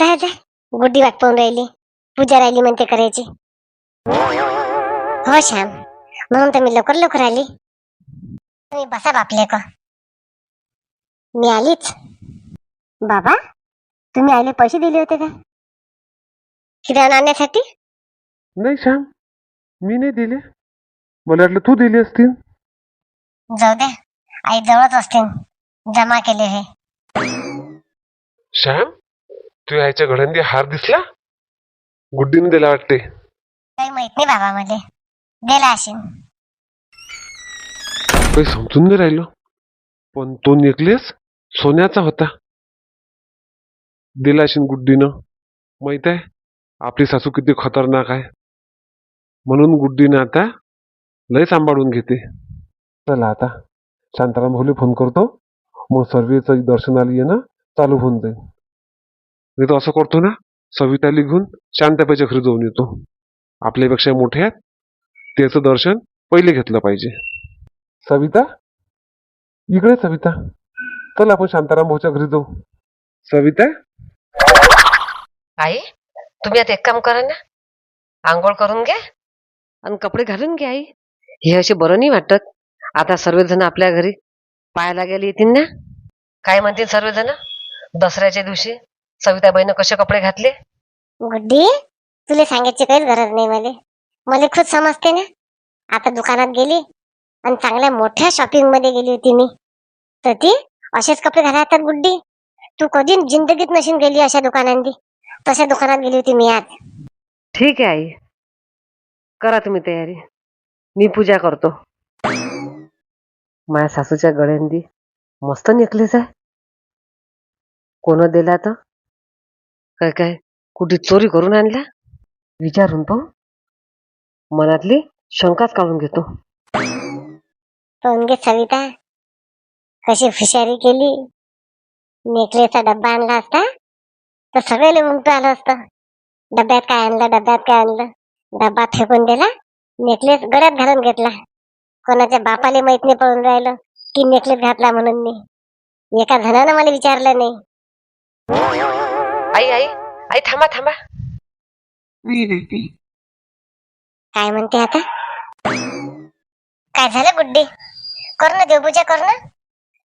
जा जा. गुड्डी वाट पाहून राहिली. पूजा राहिली म्हणते करायची. हो श्याम. म्हणून तर मी लवकर लवकर आली. तुम्ही बसा बापले का. मी आलीच. बाबा तुम्ही आले पैसे दिले होते का? किराणा आणण्यासाठी? नाही श्याम. मी नाही दिले. मला वाटलं तू दिली असतील जाऊ द्या आई जवळच असतील जमा केले हे. श्याम? तू यायच्या घडंदी हार दिसला? गुड्डीने दिला वाटते. काही माहीत नाही बाबा मध्ये दिला असेल. काही समजून नाही राहिलो. पण तो नेकलेस सोन्याचा होता. दिला असेल गुड्डीनं. माहीत आहे? आपली सासू किती खतरनाक आहे. म्हणून गुड्डीनं आता लय सांभाळून घेते. चला आता. शांताराम भाऊले फोन करतो. मग सर्वेचं दर्शनाला येणं चालू होऊन जाईल. मी तो असं करतो ना सविता घेऊन शांताबाईच्या घरी जाऊन येतो. आपल्यापेक्षा मोठे आहेत त्याचं दर्शन पहिले घेतलं पाहिजे. सविता? इकडे सविता. चल आपण शांताराम भाऊच्या घरी जाऊ. सविता? आई तुम्ही आता एक काम करा ना. आंघोळ करून घ्या आणि कपडे घालून घ्या आई. हे असे बरं नाही वाटत. आता सर्वजण आपल्या घरी पाहायला गेले येतील ना? काय म्हणतील सर्वजण? दसऱ्याच्या दिवशी? सविताबाईनं कसे कपडे घातले? गुड्डी तुला सांगायची काहीच गरज नाही मला. मला खुद समजते ना. आता दुकानात गेली आणि चांगल्या मोठ्या शॉपिंगमध्ये गेली होती मी. तर ती असेच कपडे घालतात गुड्डी तू कधी जिंदगीत नशीन गेली अशा दुकानांनी. तशा दुकानात गेली होती मी आज. ठीक आहे आई. करा तुम्ही तयारी. मी पूजा करतो. माझ्या सासूच्या गळ्यांदी मस्त नेकलेस आहे. कोण दिला तर? काय काय? कुठे चोरी करून आणला विचारून पाहू. मनातली शंकाच काढून घेतो. पाहून घे सविता कशी हुशारी केली? नेकलेसचा डब्बा आणला असता? तर सगळे उमटू आलं असतं. डब्यात काय आणलं डब्यात काय आणलं? डब्बा फेकून दिला नेकलेस गळ्यात घालून घेतला. कोणाच्या बापाला माहीत नाही पडून राहिलं की नेकलेस घातला म्हणून मी. एका जणानं मला विचारलं नाही. आई आई आई थांबा थांबा. काय म्हणते आता? काय झालं गुड्डी? कर ना देवपूजा कर ना.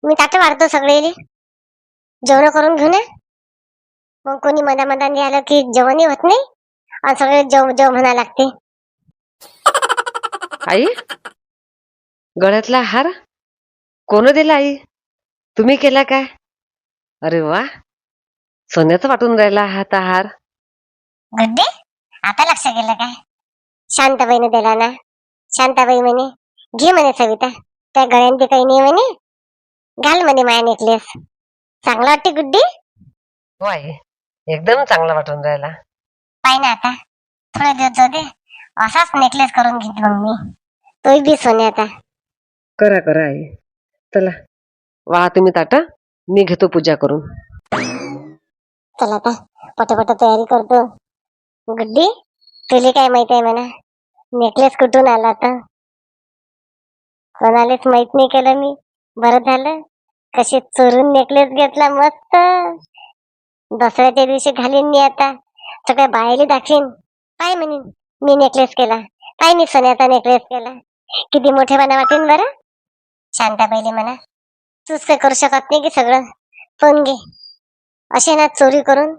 मी ताट वाढतो सगळे जेवण करून घेऊ ना. मग कोणी मधा मधाने आलं की जेवणही होत नाही आणि सगळे जेव जेव म्हणा लागते. आई गळ्यातला हार कोण दिला आई? तुम्ही केला काय? अरे वा. सोन्याचा वाटून राहिला हा आता हार गुड्डी आता लक्ष गेलं काय? शांताबाईने दिला ना? शांताबाई म्हणे घे म्हणे सविता त्या गळ्यांती काही नाही म्हणे. घाल म्हणे माया नेकलेस चांगला वाटते गुड्डी? हो आई एकदम चांगला वाटून राहिला. पाय ना आता थोडे दिवस जाऊ दे. असाच नेकलेस करून घेते मग मी. तोही बी सोन्याचा करा करा आई. चला. वा तुम्ही ताटा. मी घेतो पूजा करून. चला आता पटापट तयारी करतो. गुड्डी तुला काय माहीत आहे म्हणा. नेकलेस कुठून आला तर कोणालाच माहीत नाही केलं मी. बरं झालं. कसे चोरून नेकलेस घेतला मस्त. दसऱ्याच्या दिवशी घालीन मी आता. सगळ्या बाहेर दाखवीन. काय म्हणीन मी नेकलेस केला. काय मी सोन्याचा नेकलेस केला. किती मोठेपणा वाटेन बरं. शांताबाईले म्हणा. तूच काय करू शकत नाही की सगळं. पण घे. असे ना चोरी करून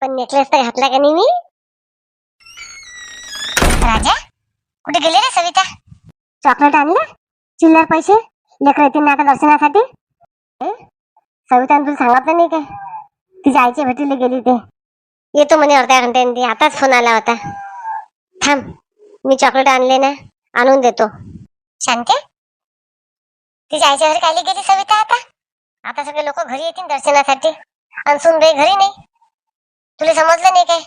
पण नेकलेस तर घातला का नाही मी? राजा कुठे गेले रे सविता? चॉकलेट आणलं? चिल्लर पैसे? लेकर येतील ना आता दर्शनासाठी? सविता तुला सांगितलं नाही काय तिच्या आईच्या भेटीला गेली ते येतो म्हणे अर्ध्या घंट्याने ती आताच फोन आला होता. थांब मी चॉकलेट आणले ना आणून देतो. शांते? तिच्या आईच्या घरी काय गेली सविता आता? आता सगळे लोक घरी येतील दर्शनासाठी. आणि सुनबाई घरी नाही? तुला समजलं नाही काय?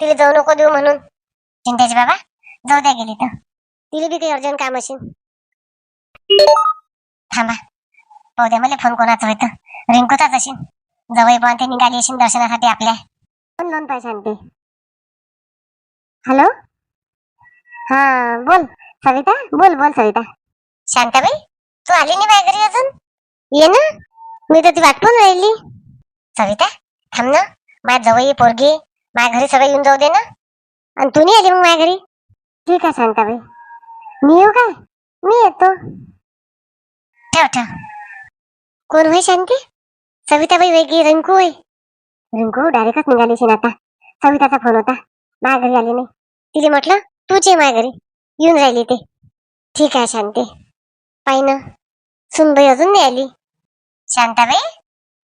तिला जाऊ नको देऊ म्हणून. चिंताची बाबा जाऊ द्या गेली तर. तिला बी काही अर्जंट काम असेल. थांबा. पाहू द्या मला फोन कोणाचा होतं. रिंकूचाच असेल. जवळ पण ते निघाली असेल दर्शनासाठी आपल्या. फोन लावून पाहिजे शांती हॅलो हा बोल. सविता? बोल बोल सविता. शांताबाई तू आली नाही बाय घरी अजून? ये ना. मी तर ती वाट राहिली. सविता थांब ना. माझ्या जवळ पोरगी माझ्या घरी सगळं येऊन जाऊ दे ना. आणि तू नाही आली मग माझ्या घरी? ठीक आहे शांताबाई. मी येऊ काय मी येतो. ठेव ठेव. कोण होय शांती? सविताबाई वेगळी रिंकू होय. रिंकू डायरेक्टच निघाली शिन आता. सविताचा फोन होता. माझ्या घरी आली नाही. तिने म्हटलं तूच ये माझ्या घरी. येऊन राहिली ते. ठीक आहे शांती. पाहि ना. सुनबाई अजून नाही आली. शांताबाई?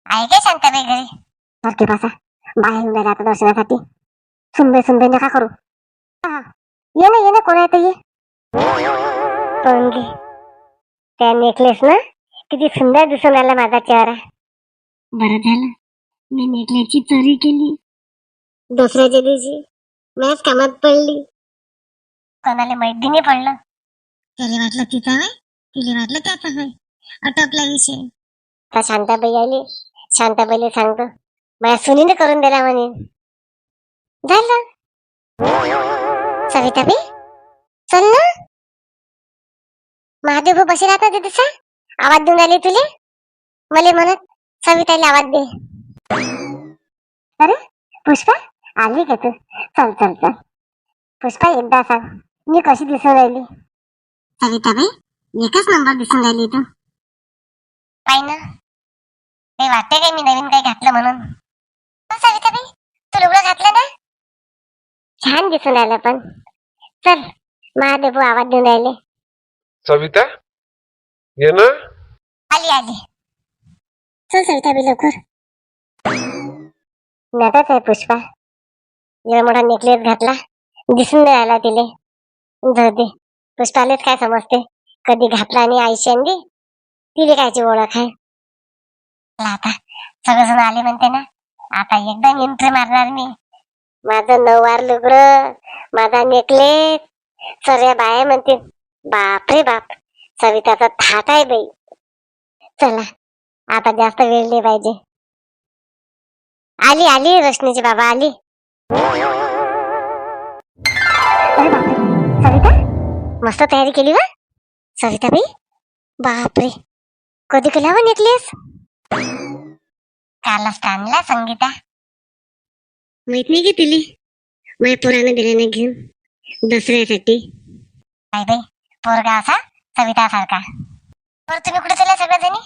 आहे काय शांताबाई घरी? सारखे पासा बाहेर येऊन राहिला आता दर्शनासाठी. सुनबाई सुनबाई नका करू. हा. ये ना ये ना कोण आहे ते? ये घे त्या नेकलेस ना किती सुंदर दिसून आला माझा चेहरा. बरं झालं. मी नेकलेसची चोरी केली. दुसऱ्याच्या दिवशी मॅच कामात पडली. कोणाला माहिती नाही पडलं. त्याला वाटलं तिचा होय तिला वाटलं त्याचा होय. अटपला विषय. आता शांताबाई आली. शांताबाईला सांगतो. माझ्या सुनीने करून दिला म्हणे. झालं सविताबाई? चल ना? महादेव भाऊ बशी राहतात तिथे आवाज देऊन आली तुले? मले म्हणत सविताला आवाज दे. अरे पुष्पा आली का तू? चल चल चल. पुष्पा एकदा सांग मी कशी दिसून राहिली? सविताबाई एकच नंबर दिसून राहिली तू. पाहि ना. काही वाटते काय मी नवीन काही घातलं म्हणून. हो, सविताबाई तू लुगडं घातलं ना? छान दिसून राहिलं पण. चल महादेव आवाज देऊन राहिले. सविता? ये ना. आली आली. चल सविताबाई लवकर. नटाच आहे पुष्पा. एवढा मोठा नेकलेस घातला. दिसून नाही आला तिले. जाऊ दे. पुष्पालेच काय समजते? कधी घातला आणि आईशी आणली तिले कायची ओळख आहे? आता सगळेजण आले म्हणते ना. आता एकदम एंट्री मारणार मी. माझं नऊवार लुगड माझा नेकलेस. सर्व बाया म्हणते बाप रे बाप सविताचा थाट आहे बाई. चला आता जास्त वेळ नाही पाहिजे. आली आली रोशनीची बाबा आली. अरे बापरे सविता? मस्त तयारी केली वा. सविता बाई बापरे. कधी केला वा नेकलेस? कालच आणला संगीता. माहीत नाही की तिली. माझ्या पोरानं दिले नाही घेऊन. दसऱ्यासाठी. काय बाई पोरगा असा सविता सारखा बरं तुम्ही कुठे चला सगळ्याजणी?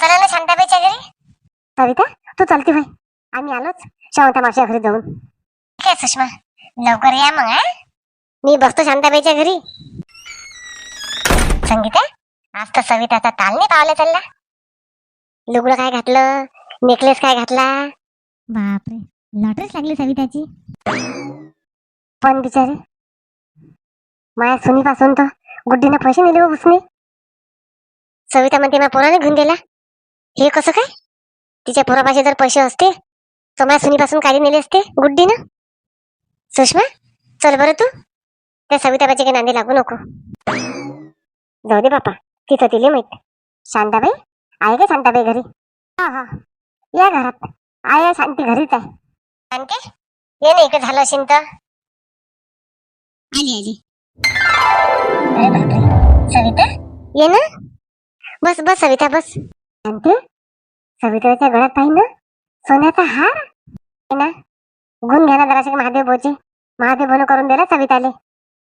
चला ना शांताबाईच्या घरी. सविता तू चालती भाई आम्ही आलोच. शांता मावशीच्या घरी जाऊन. ठीक आहे सुषमा. लवकर या मग हा. मी बसतो शांताबाईच्या घरी. संगीता आज तर सविताचा ताल नाही पावला चालला. लुगडं काय घातलं? नेकलेस काय घातला? बापरे. लॉटरीच लागली सविताची. पण बिचारे. माझ्या सुनीपासून तर गुड्डीनं पैसे नेले हो उसने. सविता म्हणते माझ्या पोराने घेऊन दिला हे कसं काय? तिच्या पोरापाशी जर पैसे असते तर माझ्या सुनीपासून काही नेले असते गुड्डीनं. सुषमा चल बरं तू. त्या सविताबाची काही नांदी लागू नको. जाऊ दे बापा. तिथं तिले माहीत. शांताबाई आहे का शांताबाई घरी. हा हा. या घरात. आहे शांती घरीच आहे. शांती ये ना इकडे झालं असेल तर. आली आली. अरे बापरे. सविता? ये ना. बस बस सविता बस. शांती? सविताच्या गळ्यात पाहिजे ना सोन्याचा हार? आहे ना. गुण घ्या ना महादेव बोचे महादेव बनू करून दिला सविताले.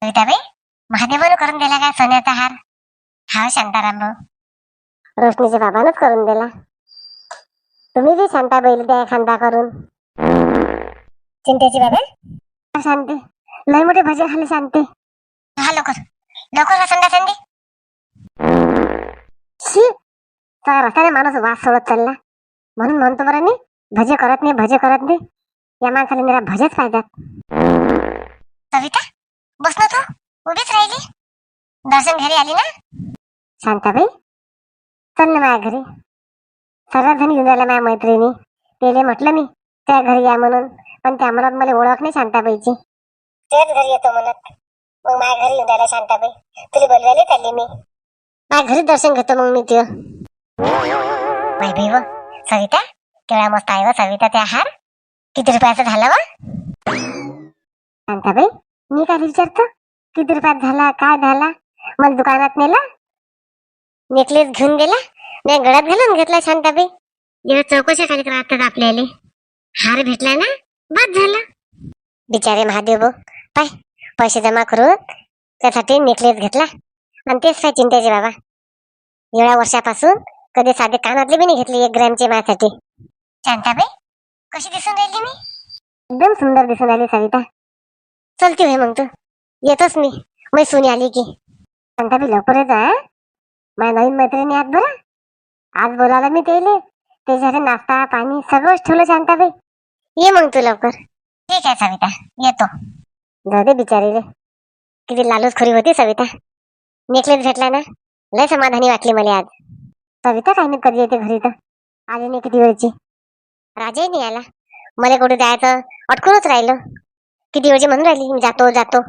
सविताबाई महादेव बनू करून दिला काय सोन्याचा हार? हा शांताराम भाऊ. रोशनीच्या बाबानच करून दिला. तुम्ही बी शांताबाईला द्या खांदा करून. चिंतेची बाबा? शांती. लय मोठे भजे खाल्ले शांती. हा लवकर. लवकर संध्या संधी. शी! सगळ्या रस्त्याने माणूस वास सोडत चालला. म्हणून म्हणतो बरं मी भजे करत नाही भजे करत नाही. या माणसाला मेरा भजेच पाहिजेत. सविता बस ना तू. उभीच राहिली. दर्शन घरी आली ना? शांताबाई चल ना माझ्या घरी. सर्व जण येऊन माझ्या मैत्रिणी. तेले म्हटलं मी त्या घरी या म्हणून. पण त्या म्हणत मला ओळख नाही शांताबाईची. तेच घरी येतो म्हणत मग माझ्या घरी येऊन आल्या शांताबाई. तुला बोलवायला चालली मी. माझ्या घरी दर्शन घेतो मग मी ते माय बाई व सविता केवढा मस्त आहे व सविता त्या हार किती रुपयाचा झाला वा? शांताबाई मी काय विचारतो? किती रुपयात झाला काय झाला? मला दुकानात नेला? नेकलेस घेऊन गेला. नाही गळ्यात घालून घेतला शांताबाई. जेव्हा चौकशा कार्यक्रम असतात आपल्याला. हार भेटला ना बस झालं. बिचारे महादेव भाऊ पाय पैसे जमा करून त्यासाठी नेकलेस घेतला. आणि तेच काय चिंतेचे बाबा. एवढ्या वर्षापासून कधी साधे कानातले बी नाही घेतले एक ग्रॅमचे माझ्यासाठी. शांताबाई कशी दिसून राहिली मी? एकदम सुंदर दिसून राहिली सविता. चलती होय मग तू. येतोच मी. मै सुनी आली की. शांताबाई लवकर येत आहे माझ्या नवीन मैत्रिणी आज बरं. आज बोलावलं मी त्याले त्याच्यासाठी नाश्ता पाणी सगळंच ठेवलं शांताबाई. ये मग तू लवकर. ठीक आहे सविता. येतो. जाऊ दे बिचारीले. किती लालूच खरी होती सविता. नेकलेस भेटला ना. लय समाधानी वाटली मला आज. सविता काय नाही कधी येते घरी तर? आली नाही किती वेळची? राजाही नाही आला. मला कुठे जायचं? अटकूनच राहिलं. किती वेळची म्हणून राहिली? मी जातो जातो.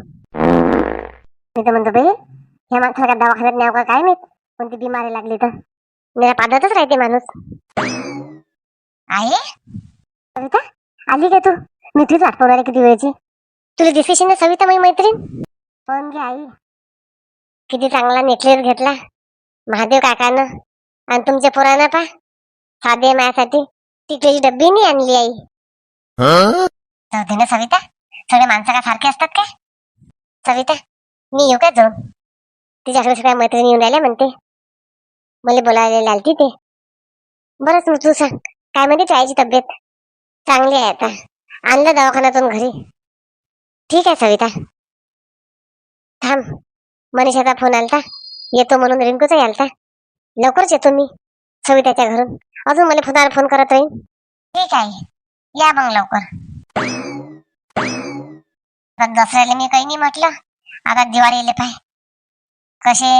मी तर म्हणतो बाई ह्या माणसाला का दवाखान्यात न्याव काय माहीत? कोणती बिमारी लागली तर? मेरा पादतच राहते माणूस. आहे सविता आली का तू? मी वाट पाहू राहिली किती वेळची. तुला दिसेशी ना सविता माझी मैत्रीण? पण घे आई. किती चांगला नेकलेस घेतला. महादेव काकानं. आणि तुमच्या पोरानं पा. साधे माझ्यासाठी टिकलेली डब्बी नाही आणली आई. जाऊ दे ना सविता. सगळे माणसं का सारखे असतात काय सविता मी येऊ का जाऊन? तिच्याकडे सगळ्या मैत्रिणी येऊन राहिल्या म्हणते. मला बोलायला आलती ते. बरंच मग तू सांग. काय म्हणते ताईची तब्येत? चांगली आहे आता. आणलं दवाखान्यातून घरी. ठीक आहे सविता. थांब. मनीषाचा फोन आलता. येतो म्हणून रिंकूचा आलता लवकरच येतो मी सविताच्या घरून. अजून मला फोनावर फोन करत राहील ठीक आहे. या मग लवकर. दसऱ्याला मी काही नाही म्हटलं. आता दिवाळीला पाय. कसे?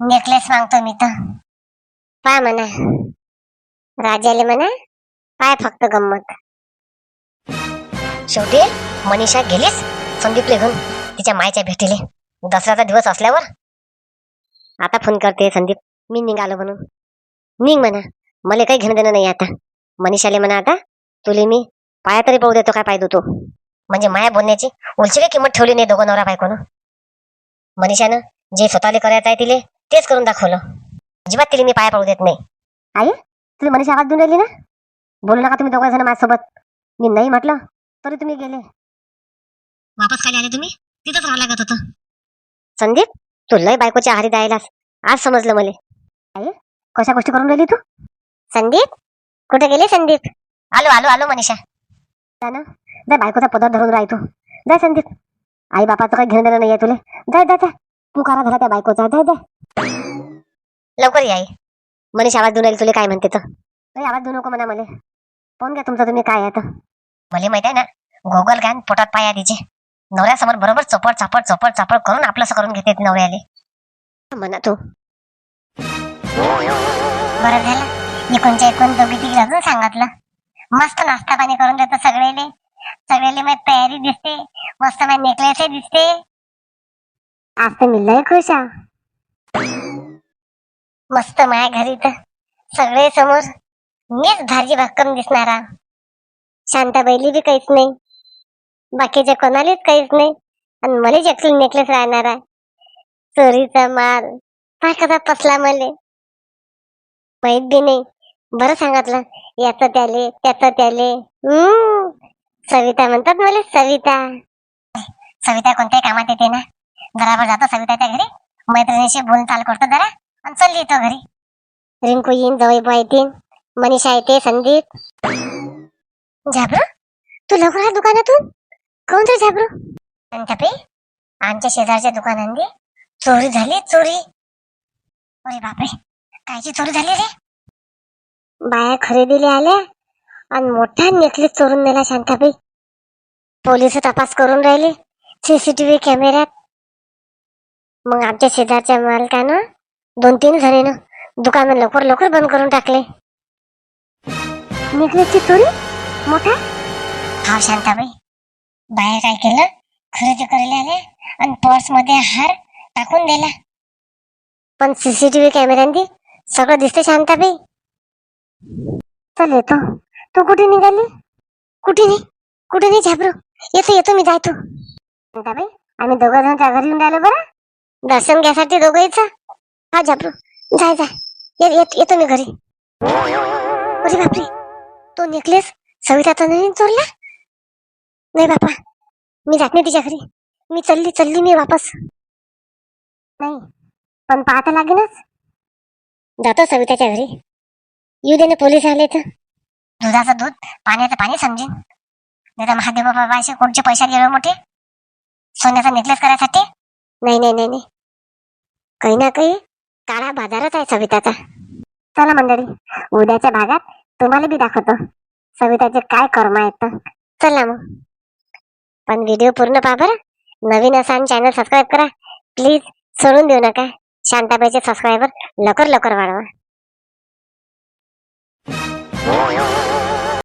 नेकलेस मागतो मी तर. पाय म्हणा. राजाले म्हणा पाय फक्त गंमत. शेवटी मनीषा गेलीस संदीपले घेऊन तिच्या मायच्या भेटीले. दसऱ्याचा दिवस असल्यावर आता फोन करते संदीप. मी निघालो म्हणून. निघ म्हणा. मला काही घेणं देणं नाही आता. मनीषाले म्हणा आता तुले मी पाया तरी पाहू देतो काय पाय तो म्हणजे माया बोलण्याची उलची काही किंमत ठेवली नाही दोघं नवरा बायकोनं. मनीषानं जे स्वतःले करायचं आहे तिले तेच करून दाखवलं. अजिबात तिला मी पाया पडू देत नाही. आई तुला मनीषा आवाज देऊन राहिली ना? बोलू नका तुम्ही दोघं जण माझ्यासोबत. मी नाही म्हटलं तरी तुम्ही गेले. वापस खाली आले तुम्ही? तिथंच राहा लागत होतं. संदीप तू लय बायकोच्या आहारी द्यायलास आज समजलं मला. आई कशा गोष्टी करून राहिली तू? संदीप? कुठे गेले संदीप? आलो आलो आलो मनीषा. जा ना. जा बायकोचा पदर धरून राहतो जा संदीप. आई बापाचं काही घेणं देणं नाही आहे तुले. जा जा जा. पुकारा झाला त्या बायकोचा. जा जा. लवकर या मनीष आवाज देऊन तुला काय म्हणते तर? आवाज देऊ नको म्हणा मला. पाहून घ्या तुमचा तुम्ही काय आहे मला माहीत आहे ना गोगल घान पोटात पाया तिचे नवऱ्यासमोर बरोबर चपड चापड चपड चापड करून आपलंसं करून घेते नवऱ्याले. म्हणा तू. बरं झालं. इकोणच्या इकोण दोघी तिघी अजून सांगितलं. मस्त नाश्ता पाणी करून देतो सगळेले. सगळेले माझी तयारी दिसते. मस्त माझी नेकलेस दिसते. आज तर मी लय खुश आहे. मस्त माया घरी तर सगळे समोर मीच भाजी भक्कम दिसणारा. शांताबाईली बी काहीच नाही. बाकीच्या कोणालाच काहीच नाही. आणि मला एकटी नेकलेस राहणारा. चोरीचा माल काय कसा पसला मले. माहीत बी नाही. बरं सांगितलं याचं त्याले त्याचं त्याले. हम्म सविता म्हणतात मला सविता. सविता कोणत्याही कामात येते ना. बराबर जातो सविताच्या घरी. मैत्रिणीशी बोलून चाल करतो जरा. आणि चल येतो घरी. रिंकू येईन जवळ येतील मनीषा येते संदीप. झाबरू तू लवकर आला दुकानातून? कोण तर झाबरू? अंतपे आमच्या शेजारच्या दुकानांनी चोरी झाली चोरी. अरे बापरे कायची चोरी झाली रे? बाया खरेदीला आल्या आणि मोठा नेकलेस चोरून नेला शांताबाई पोलीस तपास करून राहिले सीसीटीव्ही कॅमेऱ्यात. मग आमच्या शेजारच्या मालकानं दोन तीन जणीनं दुकान लवकर लवकर बंद करून टाकले. नेकलेसची चोरी? मोठा? हा शांताबाई. बाहेर काय केलं? खरेदी करायला आल्या आणि पर्समध्ये हार टाकून दिला. पण सीसीटीव्ही कॅमेऱ्यांनी सगळं दिसते शांताबाई. चल येतो. तू कुठे निघाली? कुठे नाही कुठे नाही झाबरू? येतो येतो मी जायतो. शांताबाई आम्ही दोघं जण घरी येऊन राहिलो बरं. दर्शन घ्यासाठी दोघं हा झापरू जाय जाय ये- येतो मी घरी. अरे बापरे. तो नेकलेस तर नाही चोरला? नाही बापा. मी जात नाही तिच्या घरी. मी चलली चलली मी वापस. नाही. पण पाहता लागेलच. जातो सविताच्या घरी. येऊ दे ना पोलीस आले तर. दुधाचं दूध पाण्याचं पाणी समजेन. नाही तर महादेव बाबा असे कोणचे पैसे गेलो मोठे? सोन्याचा नेकलेस करायसाठी? नाही नाही नाही नाही. काही ना काही काळा बाजारच आहे सविताचा. चला मंडळी उद्याच्या भागात तुम्हाला बी दाखवतो. सविताचे काय कर्म आहेत तर. चला मग. पण व्हिडिओ पूर्ण पहा बरं. नवीन असा चॅनल सबस्क्राईब करा. प्लीज सोडून देऊ नका. शांताबाईचे सबस्क्रायबर लवकर लवकर वाढवा.